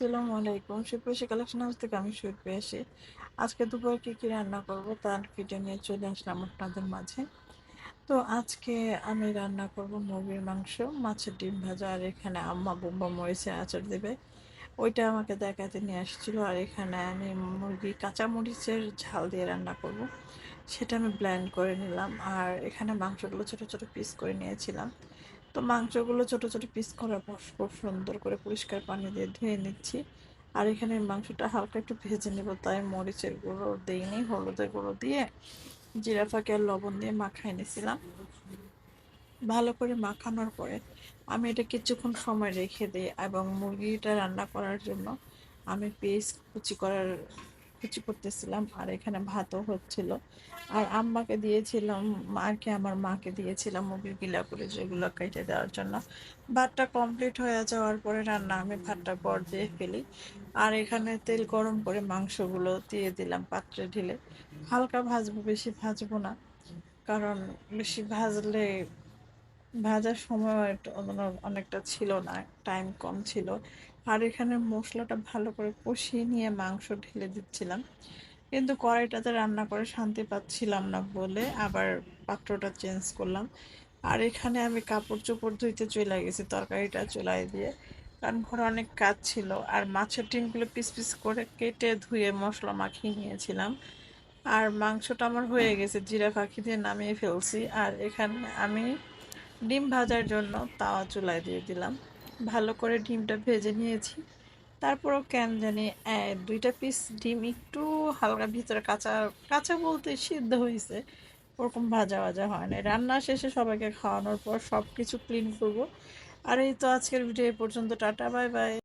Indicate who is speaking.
Speaker 1: আসসালামু আলাইকুম। শিবপ্রেশি collection house থেকে আমি সুইট পেয়েছি আজকে দুপুরে কী কী রান্না করব তার ভিডিও নিয়ে চলে আসলাম আপনাদের মাঝে। তো আজকে আমি রান্না করব মুরগির মাংস, মাছের ডিম ভাজা, আর এখানে আম্মা বোম্বা মরিচের আচার দেবে। ওইটা আমাকে দেখাতে নিয়ে আসছিল, আর এখানে আমি মুরগি কাঁচা মরিচের ঝাল দিয়ে রান্না করব। সেটা আমি ব্ল্যান্ড করে নিলাম, আর এখানে মাংসগুলো ছোট ছোট পিস করে নিয়েছিলাম। তো মাংসগুলো ছোট ছোট পিস করার পর খুব সুন্দর করে পরিষ্কার পানি দিয়ে ধুয়ে নিচ্ছি। আর এখানে মাংসটা হালকা একটু ভেজে নেব, তাই মরিচের গুঁড়ো দিইনি, হলুদের গুঁড়ো দিয়ে জিরা ফাঁকে আর লবণ দিয়ে মাখাই নিয়েছিলাম ভালো করে মাখানোর পরে আমি এটা কিছুক্ষণ সময় রেখে দিই এবং মুরগিটা রান্না করার জন্য আমি পেস্ট কুচি করার কুচি করতেছিলাম আর এখানে ভাতও হচ্ছিল। আর আম্মাকে দিয়েছিলাম, মাকে, আমার মাকে দিয়েছিলাম মুরগির গিলা করে যেগুলো কেটে দেওয়ার জন্য। ভাতটা কমপ্লিট হয়ে যাওয়ার পরে রান্না আমি ভাতটা পর দিয়ে ফেলি। আর এখানে তেল গরম করে মাংসগুলো দিয়ে দিলাম পাত্রে ঢেলে। হালকা ভাজবো, বেশি ভাজবো না। কারণ বেশি ভাজলে ভাজার সময় অনেকটা ছিল না টাইম কম ছিল। আর এখানে মশলাটা ভালো করে কষিয়ে নিয়ে মাংস ঢেলে দিচ্ছিলাম। কিন্তু কড়াইটাতে রান্না করে শান্তি পাচ্ছিলাম না বলে আবার পাত্রটা চেঞ্জ করলাম। আর এখানে আমি কাপড় চোপড় ধুইতে চলে গেছি, তরকারিটা চুলাই দিয়ে। কারণ ঘরে অনেক কাজ ছিল। আর মাছের ডিমগুলো পিস পিস করে কেটে ধুয়ে মশলা মাখিয়ে নিয়েছিলাম। আর মাংসটা আমার হয়ে গেছে, জিরা পাখি দিয়ে নামিয়ে ফেলছি। আর এখানে আমি ডিম ভাজার জন্য তাওয়া চুলায় দিয়ে দিলাম। ভালো করে ডিমটা ভেজে নিয়েছি। তারপরও কেন জানি দুইটা পিস ডিম একটু হালকা ভিতরে কাঁচা কাঁচা বলতে সিদ্ধ হয়েছে ওরকম ভাজা ভাজা হয় না রান্না শেষে সবাইকে খাওয়ানোর পর সব কিছু ক্লিন করব। আর এই তো আজকের ভিডিও এ পর্যন্ত। Tata, bye bye.